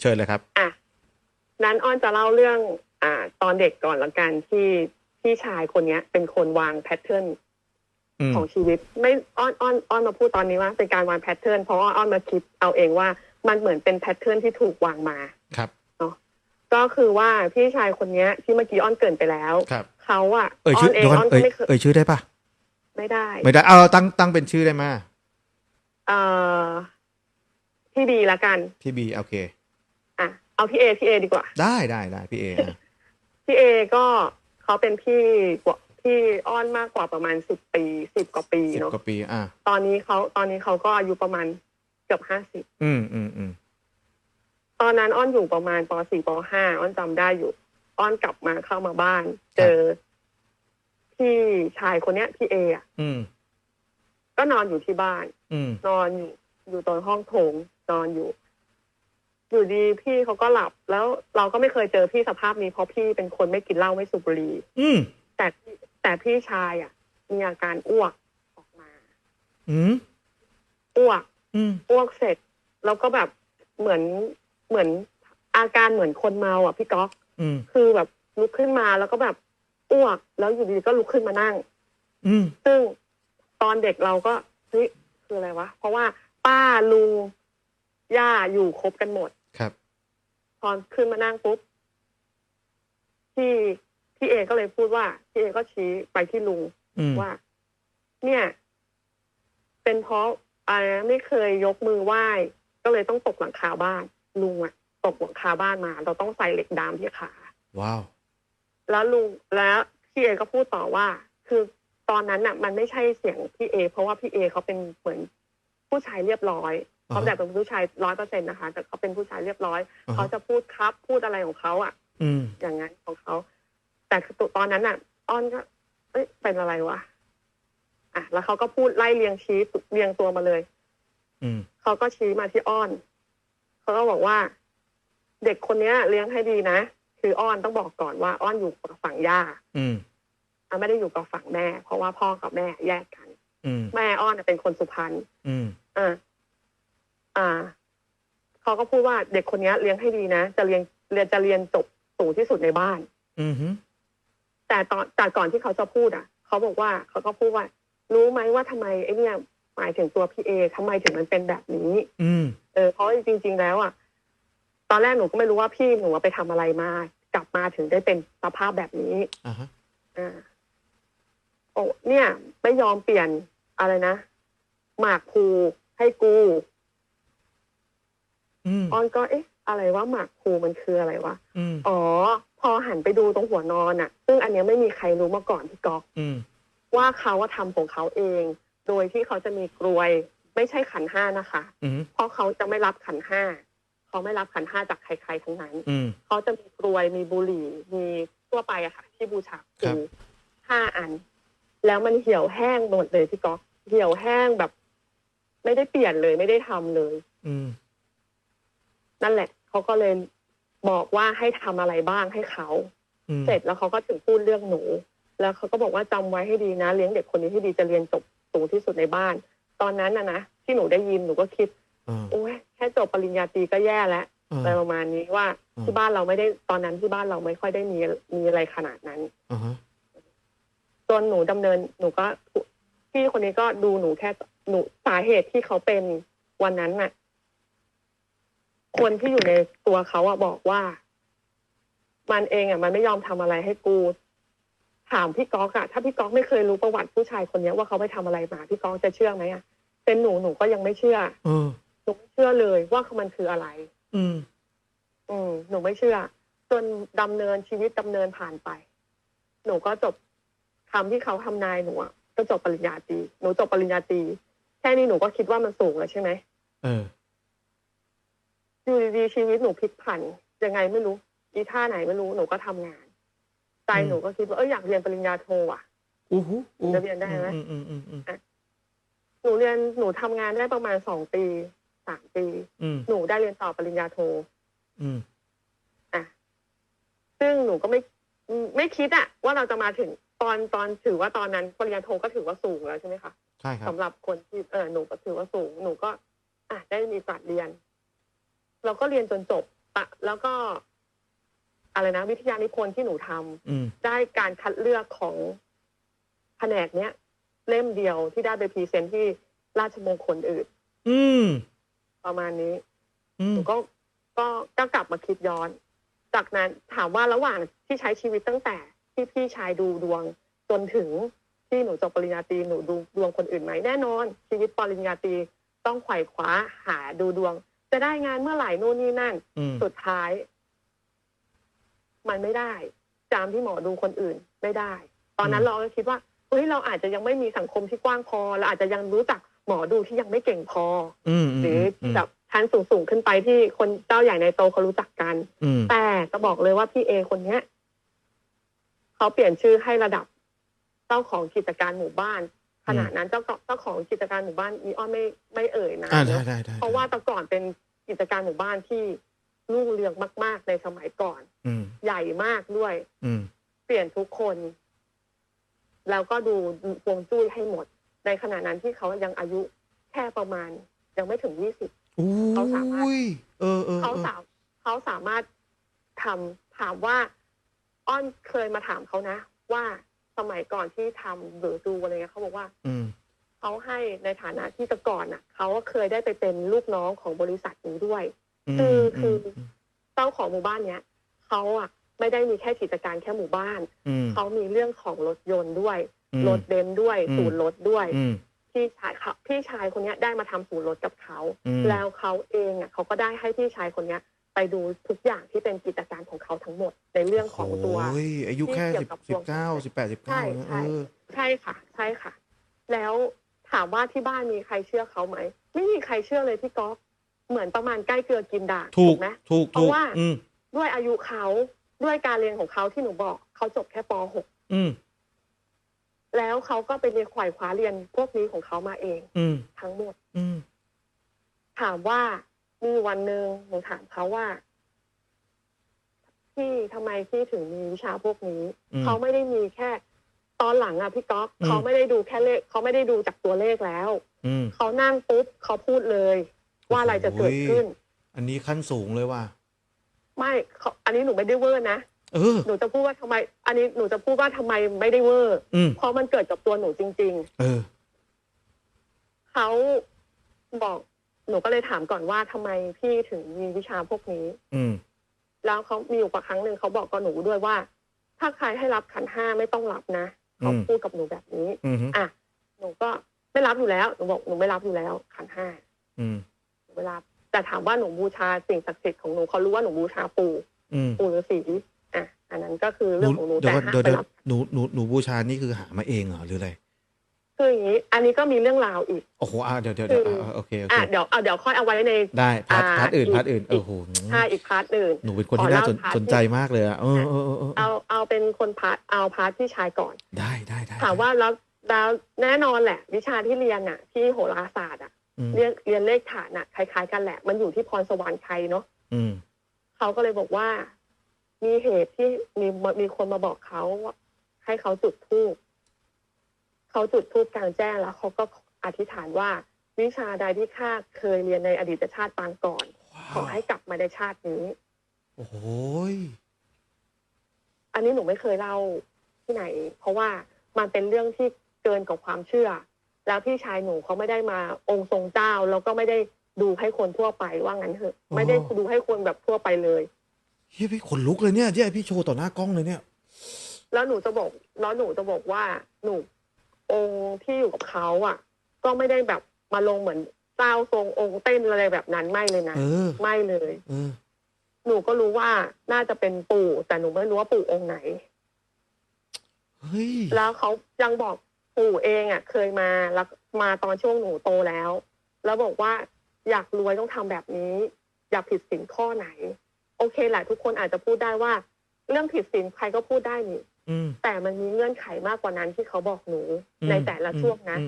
เชิญเลยครับ อะนั้นอ้อนจะเล่าเรื่อง อ่า ตอนเด็กก่อนละกันที่พี่ชายคนเนี้ย เป็นคนวางแพทเทิร์นอืมของชีวิต ไม่อ้อนอ้อนอ้อนมาพูดตอนนี้ว่าเป็นการวางแพทเทิร์นเพราะว่าอ้อนมาคิดเอาเองว่ามันเหมือนเป็นแพทเทิร์นที่ถูกวางมาครับก็คือว่าพี่ชายคนเนี้ย ที่เมื่อกี้อ้อนเกรินไปแล้วครับเขาอะเอ่ยอ้อชื่อนเอเดี๋งยวก่ออ้อนนเอ่ก็ยไม่เคยเอ่ยชื่อได้ปะไม่ได้ ไม่ได้ เอาตั้งตั้งเป็นชื่อได้มาเอ่อพี่บีละกัน พี่บีโอเคอะ เอาพี่เอพี่เอดีกว่า ได้ได้ได้พี่เออะพี่เอก็เขาเป็นพี่กว่าพี่อ้อนมากกว่าประมาณสิบปีสิบกว่าปีสิบเนาะกว่าปี อะตอนนี้เขาตอนนี้เขาก็อายุประมาณเกือบห้าสิบอืมอืมอืมตอนนั้นอ้อนอยู่ประมาณปสี่ปห้าอ้อนจำได้อยู่ อ้อนกลับมาเข้ามาบ้าน เจอ พี่ชายคนเนี้ย พี่เออะอืมก็นอนอยู่ที่บ้าน อืมนอนอยู่อยู่ตรงห้องโถงนอนอยู่ อยู่ดีพี่เขาก็หลับแล้วเราก็ไม่เคยเจอพี่สภาพนี้เพราะพี่เป็นคนไม่กินเหล้าไม่สูบบุหรี่อืมแต่พี่แต่พี่ชายอะ มีอาการอ้วกออกมาอืมอ้วกอืมอ้วกเสร็จ แล้วก็แบบเหมือนเหมือนอาการเหมือนคนเมาอะพี่ก๊อกอืมคือแบบลุกขึ้นมาแล้วก็แบบอ้วก แล้วอยู่ดีก็ลุกขึ้นมานั่ง อืมซึ่งตอนเด็กเราก็เฮ้ยคืออะไรวะ เพราะว่าป้าลุงย่าอยู่ครบกันหมดครับ พอขึ้นมานั่งปุ๊บพี่พี่เอก็เลยพูดว่าพี่เอก็ชี้ไปที่ลุงอืมว่า เนี่ย เป็นเพราะอะไรนะไม่เคยยกมือไหว้ ก็เลยต้องตกหลังคาบ้านลุงอะตกหลังคาบ้านมา เราต้องใส่เหล็กดามที่ขาว้าว แล้วลุงแล้วพี่เอก็พูดต่อว่า คือตอนนั้นน่ะมันไม่ใช่เสียงพี่เอ เพราะว่าพี่เอเขาเป็นเหมือนผู้ชายเรียบร้อยอ่าฮะ เขาแบบเป็นผู้ชายร้อยเปอร์เซ็นต์นะคะแต่เขาเป็นผู้ชายเรียบร้อยอ่าฮะเขาจะพูดครับพูดอะไรของเขาอะอืมอย่างนั้นของเขา แต่คือตอนนั้นน่ะ อ้อนก็เอ้ยเป็นอะไรวะอะแล้วเขาก็พูดไล่เรียงชี้เรียงตัวมาเลย อืมเขาก็ชี้มาที่อ้อน เขาก็บอกว่า เด็กคนเนี้ย เลี้ยงให้ดีนะคืออ้อนต้องบอกก่อนว่า อ้อนอยู่กับฝั่งย่า อืมอะไม่ได้อยู่กับฝั่งแม่ เพราะว่าพ่อกับแม่แยกกัน อืมแม่อ้อนน่ะเป็นคนสุพรรณอืมอ่า อ่าเขาก็พูดว่าเด็กคนเนี้ยเลี้ยงให้ดีนะจะเรียนเรียนจะเรียนจบสูงที่สุดในบ้าน อืมฮึแต่ตอนแต่ก่อนที่เขาจะพูดอะเขาบอกว่าเขาก็พูดว่า รู้ไหมว่าทำไมไอ้เนี่ยหมายถึงตัวพี่เอทำไมถึงมันเป็นแบบนี้ อืมเออเพราะจริง ๆ แล้วอะตอนแรกหนูก็ไม่รู้ว่าพี่หนูอะไปทำอะไรมา กลับมาถึงได้เป็นสภาพแบบนี้อ่าฮะอ่าโอ้เนี่ย ไม่ยอมเปลี่ยนอะไรนะหมากภูให้กู อืมออนก็เอ๊ะ อะไรว่าหมากภูมันคืออะไรวะอืมอ๋อ พอหันไปดูตรงหัวนอนอะซึ่งอันเนี้ยไม่มีใครรู้มาก่อนพี่ก๊อกอืมว่าเขาว่าทำของเขาเอง โดยที่เขาจะมีกรวย ไม่ใช่ขันห้านะคะอืมเพราะเขาจะไม่รับขันห้าเขาไม่รับขันห้าจากใครๆทั้งนั้นอืมเขาจะมีกรวยมีบุหรี่ มีทั่วไปอะค่ะ ที่บูชาครัคืบอห้าอัน แล้วมันเหี่ยวแห้งหมดเลยพี่ก๊อกเหี่ยวแห้งแบบ ไม่ได้เปลี่ยนเลยไม่ได้ทำเลย อืม นั่นแหละเขาก็เลยบอกว่าให้ทำอะไรบ้างให้เขาอืมเสร็จแล้วเขาก็ถึงพูดเรื่องหนู แล้วเขาก็บอกว่าจำไว้ให้ดีนะ เลี้ยงเด็กคนนี้ให้ดีจะเรียนจบสูงที่สุดในบ้าน ตอนนั้นนะนะที่หนูได้ยินหนูก็คิดอ่าโอ้ยแค่จบปริญญาตรีก็แย่แล้วอ่าอะไรประมาณนี้ว่าอืมที่บ้านเราไม่ได้ตอนนั้นที่บ้านเราไม่ค่อยได้มีมีอะไรขนาดนั้นอ่าฮะจนหนูดำเนินหนูก็พี่คนนี้ก็ดูหนูแค่หนูสาเหตุที่เขาเป็นวันนั้นน่ะ คนที่อยู่ในตัวเขาอะบอกว่า มันเองอะมันไม่ยอมทำอะไรให้กู ถามพี่ก๊อกอะถ้าพี่ก๊อกไม่เคยรู้ประวัติผู้ชายคนเนี้ยว่าเขาไปทำอะไรมาพี่ก๊อกจะเชื่อไหมอะเป็นหนูหนูก็ยังไม่เชื่อเออหนูไม่เชื่อเลยว่ามันคืออะไร อืม อืมหนูไม่เชื่อ จนดำเนินชีวิตดำเนินผ่านไป หนูก็จบคำที่เขาทำนายหนูอะก็จบปริญญาตรีหนูจบปริญญาตรีแค่นี้หนูก็คิดว่ามันสูงแล้วใช่ไหมเออ อยู่ดีๆชีวิตหนูพลิกผันยังไงไม่รู้อีท่าไหนไม่รู้หนูก็ทำงานใจอืมหนูก็คิดว่าเอออยากเรียนปริญญาโทอะอู้หูอู้จะเรียนได้ไหมอืมอืมอืมอืมหนูเรียนหนูทำงานได้ประมาณสองปีสามปี อืมหนูได้เรียนต่อปริญญาโท อืมอะซึ่งหนูก็ไม่ไม่คิดอะว่าเราจะมาถึงตอนตอนถือว่าตอนนั้นปริญญาโทก็ถือว่าสูงแล้วใช่ไหมคะใช่ครับ สำหรับคนที่เออหนูก็ถือว่าสูง หนูก็ อะได้มีโอกาสเรียน เราก็เรียนจนจบปะแล้วก็อะไรนะ วิทยานิพนธ์ที่หนูทำอืมได้การคัดเลือกของแผนกเนี้ยเล่มเดียวที่ได้ไปพรีเซนต์ที่ราชมงคลอื่น อืม ประมาณนี้อืหมนูก็ก็ก็กลับมาคิดย้อน จากนั้นถามว่าระหว่างที่ใช้ชีวิตตั้งแต่ที่พี่ชายดูดวงจนถึงที่หนูจบปริญญาตรีหนูดูดวงคนอื่นไหมแน่นอน ชีวิตปริญญาตรีต้องไขว่คว้าหาดูดวง จะได้งานเมื่อไหร่นู่นนี่นั่น อืมสุดท้าย มันไม่ได้จามที่หมอดูคนอื่นไม่ได้ ตอนนั้นเราก็คิดว่าเฮ้ยเราอาจจะยังไม่มีสังคมที่กว้างพอเราอาจจะยังรู้จักหมอดูที่ยังไม่เก่งพอ อืมหรือแบบชั้นสูงๆขึ้นไปที่คนเจ้าใหญ่ในโตเขารู้จักกัน อืมแต่จะบอกเลยว่าพี่เอคนเนี้ยเขาเปลี่ยนชื่อให้ระดับเจ้าของกิจการหมู่บ้าน ขณะนั้นเจ้าเจ้าของกิจการหมู่บ้านอีอ้อมไม่ไม่เอ่ยนะอ่าได้ได้ได้เพราะว่าแต่ก่อนเป็นกิจการหมู่บ้านที่รุ่งเรืองมาก ๆ ในสมัยก่อนอืมใหญ่มากด้วย อืมเปลี่ยนทุกคน แล้วก็ดูฮวงจุ้ยให้หมด ในขณะนั้นที่เขายังอายุแค่ประมาณ ยังไม่ถึงยี่สิบโอ้เขาสามารถยเออเออเขาเออสามเขาสามารถทำถามว่า อ้อนเคยมาถามเขานะ ว่า สมัยก่อนที่ทำหรือดูอะไรเงี้ยเขาบอกว่า อืม เขาให้ในฐานะที่แต่ก่อนน่ะเขาก็เคยได้ไปเป็นลูกน้องของบริษัทนี้ด้วยมคือคือมเจ้าของหมู่บ้านเนี้ยเขาอะไม่ได้มีแค่กิจการแค่หมู่บ้าน อืม เขามีเรื่องของรถยนต์ด้วย อืม รถเบนซ์ด้วยอืม ศูนย์รถด้วย อืม พี่ชายเขาพี่ชายคนเนี้ยได้มาทำศูนย์รถกับเขา อืม แล้วเขาเองอะเขาก็ได้ให้พี่ชายคนเนี้ย ไปดูทุกอย่างที่เป็นกิจการของเขาทั้งหมดในเรื่องของตัวโอ้ยอายุแค่ที่สิเกี่บยวกับสิดบวงเก้าสิบแปดสิบใช่เก้าเอใช่อใช่ค่ะ ใช่ค่ะ แล้วถามว่าที่บ้านมีใครเชื่อเขาไหม ไม่มีใครเชื่อเลยพี่ก๊อฟเหมือนประมาณใกล้เกลือกินด่างถูกไหมถูกเพถูราะกว่าอืมด้วยอายุเขาด้วยการเรียนของเขาที่หนูบอกเขาจบแค่ป .6 อืมแล้วเขาก็ไปเรียนขวายคว้าเรียนพวกนี้ของเขามาเองอืมทั้งหมดอืมถามว่า มีวันหนึ่งหนูถามเขาว่าพี่ทำไมพี่ถึงมีวิชาพวกนี้ อืม เขาไม่ได้มีแค่ ตอนหลังอะพี่ก๊อฟอืม เขาไม่ได้ดูแค่เลขเขาไม่ได้ดูจากตัวเลขแล้ว อืม เขานั่งปุ๊บเขาพูดเลย ว่าอะไรจะเกิดขึ้น อันนี้ขั้นสูงเลยว่ะไม่เขาอันนี้หนูไม่ได้เวอร์นะ เออ หนูจะพูดว่าทำไม อันนี้หนูจะพูดว่าทำไมไม่ได้เวอร์ อืม เพราะมันเกิดกับตัวหนูจริงๆเออเขาบอก หนูก็เลยถามก่อนว่าทำไมพี่ถึงมีวิชาพวกนี้ อืม แล้วเขามีอยู่ประครั้งหนึ่งเขาบอกกับหนูด้วยว่า ถ้าใครให้รับขันห้าไม่ต้องรับนะเขาอืม พูดกับหนูแบบนี้ อืมอะหนูก็ไม่รับอยู่แล้วหนูบอกหนูไม่รับอยู่แล้วขันห้าอืมหนูไม่รับ แต่ถามว่าหนูบูชาสิ่งศักดิ์สิทธิ์ของหนูเขารู้ว่าหนูบูชาปู่อืมปู่ฤาษีอะอันนั้นก็คือหเรื่นูองของหนูเดี๋ยแต่วก่อนห้ามเดี๋ยวไปเดี๋ยวรับหนูหนูหนูบูชานี่คือหามาเองเหรอหรืออะไรคื ออย่างนี้อันนี้ก็มีเรื่องราวอีก โอ้โหอะเดี๋ยวเดี๋ยวเดี๋ยวคืออะโอเคโอเค อะเดี๋ยวเอาเดี๋ยวค่อยเอาไว้ใน ได้พาร์ทอ่าพาร์ทอื่นอีก พาร์ทอื่นอีโอ้กโหถ้าอีกพาร์ทหนึ่ง หนูเป็นคนที่น่าสนขอเล่าพาร์ท สนใจมากเลยอะเออเออเออเออเอาเอาเป็นคนพาร์ทเอาพาร์ทพี่ชายก่อน ได้ได้ได้ถามว่าแล้วแล้วแน่นอนแหละ วิชาที่เรียนน่ะ ที่โหราศาสตร์อะอืมเรียนเรียนเลขฐานน่ะคล้ายๆกันแหละ มันอยู่ที่พรสวรรค์ใครเนาะอืมเขาก็เลยบอกว่า มีเหตุที่มีมีคนมาบอกเขาว่าให้เขาจุดธูป เขาจุดธูปกลางแจ้งแล้วเขาก็อธิษฐานว่า วิชาใดที่ข้าเคยเรียนในอดีตชาติปางก่อน ขอให้กลับมาในชาตินี้ โอ้โหยอันนี้หนูไม่เคยเล่าที่ไหน เพราะว่ามันเป็นเรื่องที่เกินกว่าความเชื่อ แล้วพี่ชายหนูเขาไม่ได้มาองค์ทรงเจ้าแล้วก็ไม่ได้ดูให้คนทั่วไปว่างั้นเถอะ ไม่ได้ดูให้คนแบบทั่วไปเลยเฮ้ยพี่ขนลุกเลยเนี่ยที่ไอพี่โชว์ต่อหน้ากล้องเลยเนี่ย แล้วหนูจะบอกแล้วหนูจะบอกว่าหนู องค์ที่อยู่กับเขาอะ ก็ไม่ได้แบบมาลงเหมือนเจ้าทรงองค์เต้นอะไรแบบนั้นไม่เลยนะเออ ไม่เลยเออหนูก็รู้ว่าน่าจะเป็นปู่ แต่หนูไม่รู้ว่าปู่องค์ไหน เฮ้ยแล้วเขายังบอกปู่เองอะ เคยมาแล้วมาตอนช่วงหนูโตแล้ว แล้วบอกว่าอยากรวยต้องทำแบบนี้ อยากผิดศีลข้อไหน โอเคแหละทุกคนอาจจะพูดได้ว่า เรื่องผิดศีลใครก็พูดได้นี่อืม แต่มันมีเงื่อนไขมากกว่านั้นที่เขาบอกหนูในแต่ละช่วงนะ